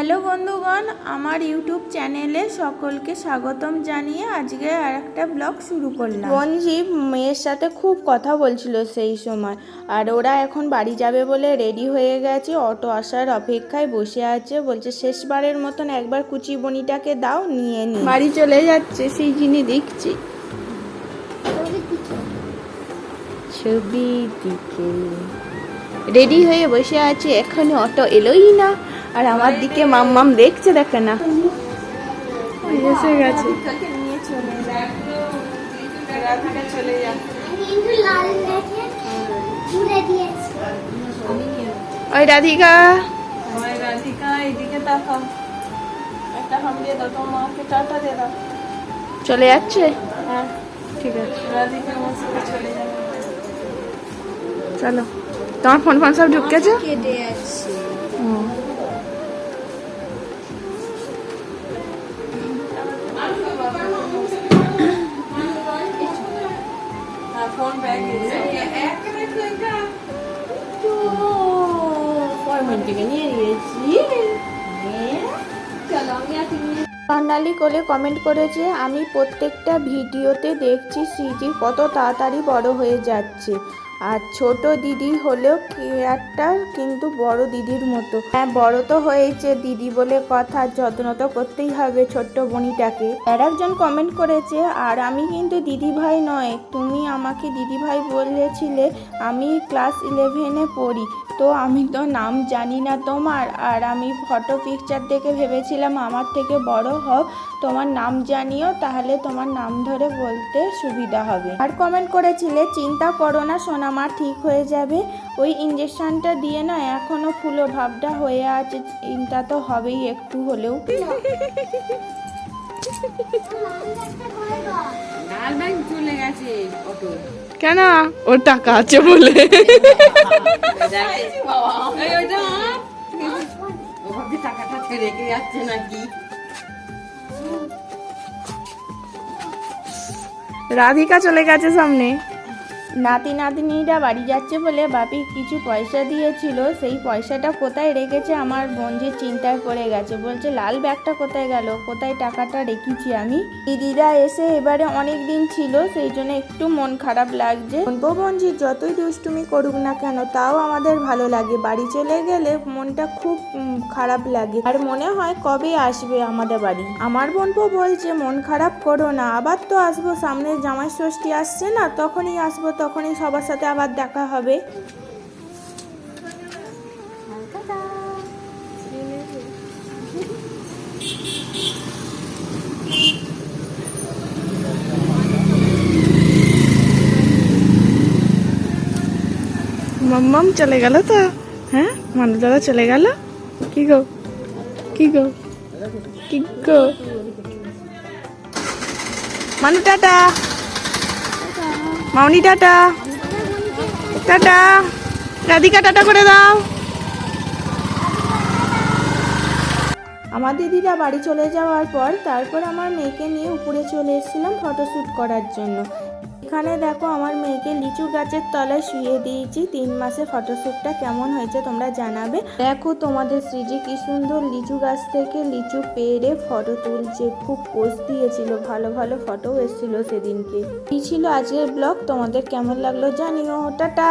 Hello বন্ধুগণ আমার YouTube চ্যানেলে সকলকে স্বাগতম জানিয়ে আজকে আর একটা ব্লগ শুরু করলাম। রঞ্জীব মেয়ের সাথে খুব কথা বলছিল সেই সময় আর ওরা এখন বাড়ি যাবে বলে রেডি হয়ে গেছে অটো আসার অপেক্ষায় বসে আছে বলছে শেষবারের মতন একবার কুচি বনিটাকে দাও নিয়ে নি। বাড়ি চলে যাচ্ছে সেই জিনিস দেখছি। ছবি দিকে। রেডি হয়ে বসে আছে এখনও অটো এলোই না। আর আমার দিকে মাম্মাম দেখছে দেখে না। এসে গেছে। ওই রাধিকা। ওই রাধিকা এদিকে তাকাও। একটা হাম দিয়ে দাও তোমার মাকে টাটা দিয়ে দাও। চলে যাচ্ছে? হ্যাঁ ঠিক আছে। রাধিকা আমার সাথে চলে যাবে। চলো। তোমার ফোন ফোন সব ঢুকেছে কেটে যাচ্ছে ফোন ব্যাগ করে কমেন্ট করেছে, আমি প্রত্যেকটা ভিডিওতে দেখছি সিজি কত তাড়াতাড়ি বড় হয়ে যাচ্ছে। আর ছোট দিদি হলেও একটা, কিন্তু বড় দিদির মতো। হ্যাঁ বড় তো হয়েছে দিদি বলে কথা, যত্ন তো করতেই হবে ছোট্ট বনিটাকে। আর একজন কমেন্ট করেছে, আর আমি কিন্তু দিদি ভাই নয়, তুমি আমাকে দিদি ভাই বলেছিলে আমি ক্লাস ইলেভেনে পড়ি। তো আমি তো নাম জানি না তোমার। আর আমি ফটো পিকচার দেখে ভেবেছিলাম আমার থেকে বড় হও, তোমার নাম জানিও, তাহলে তোমার নাম ধরে বলতে সুবিধা হবে। আর কমেন্ট করেছিলে, চিন্তা করো না সোনামা ঠিক হয়ে যাবে। ওই ইঞ্জেকশনটা দিয়ে না এখনও ফুলো ভাবটা হয়ে আছে। চিন্তা তো হবেই, একটু হলেও। কেন ওর টাকা আছে বলে এই ওইটা আমার। ও ভাবছে টাকাটা ছেড়ে রেখে যাচ্ছে নাকি রাধিকা চলে গেছে সামনে নাতি নাতনিরা বাড়ি যাচ্ছে বলে বাপি কিছু পয়সা দিয়েছিল, সেই পয়সাটা কোথায় রেখেছে আমার বঞ্জির চিন্তায় পড়ে গেছে। বলছে, লাল ব্যাগটা কোথায় গেল? কোথায় টাকাটা রেখেছি আমি? দিদিরা এসে এবারে অনেক দিন ছিল, সেই জন্য একটু মন খারাপ লাগছে। বলব বঞ্জি যতই দুষ্টুমি করুক না কেন, তাও আমাদের ভালো লাগে। বাড়ি চলে গেলে মনটা খুব খারাপ লাগে। আর মনে হয় কবে আসবে আমাদের বাড়ি? আমার বোনপো বলছে, মন খারাপ করো না। আবার তো আসব সামনে জামাই ষষ্ঠী আসছে না, তখনই আসব তখনই সবার সাথে আবার দেখা হবে। মাম্মাম চলে গেল তো? হ্যাঁ? মানুষ দাদা চলে গেল? কি গো? কি গো? কি গো? Manu tata Mouni, tata. Tata. Radhika, tata করে দাও। আমার দিদিরা বাড়ি চলে যাওয়ার পর তারপর আমার মেয়েকে নিয়ে উপরে চলে এসেছিলাম ফটোশ্যুট করার জন্য। এখানে দেখো আমার মেয়েকে লিচু গাছের তলায় শুয়ে দিয়েছি। তিন মাসে ফটোশ্যুটটা কেমন হয়েছে তোমরা জানাবে। দেখো তোমাদের সৃজি কি সুন্দর লিচু গাছ থেকে লিচু পেড়ে ফটো তুলছে। খুব পোজ দিয়েছিল, ভালো ভালো ফটো এসেছিল সেদিনকে। এই ছিল আজকের ব্লগ, তোমাদের কেমন লাগল জানিও। টাটা!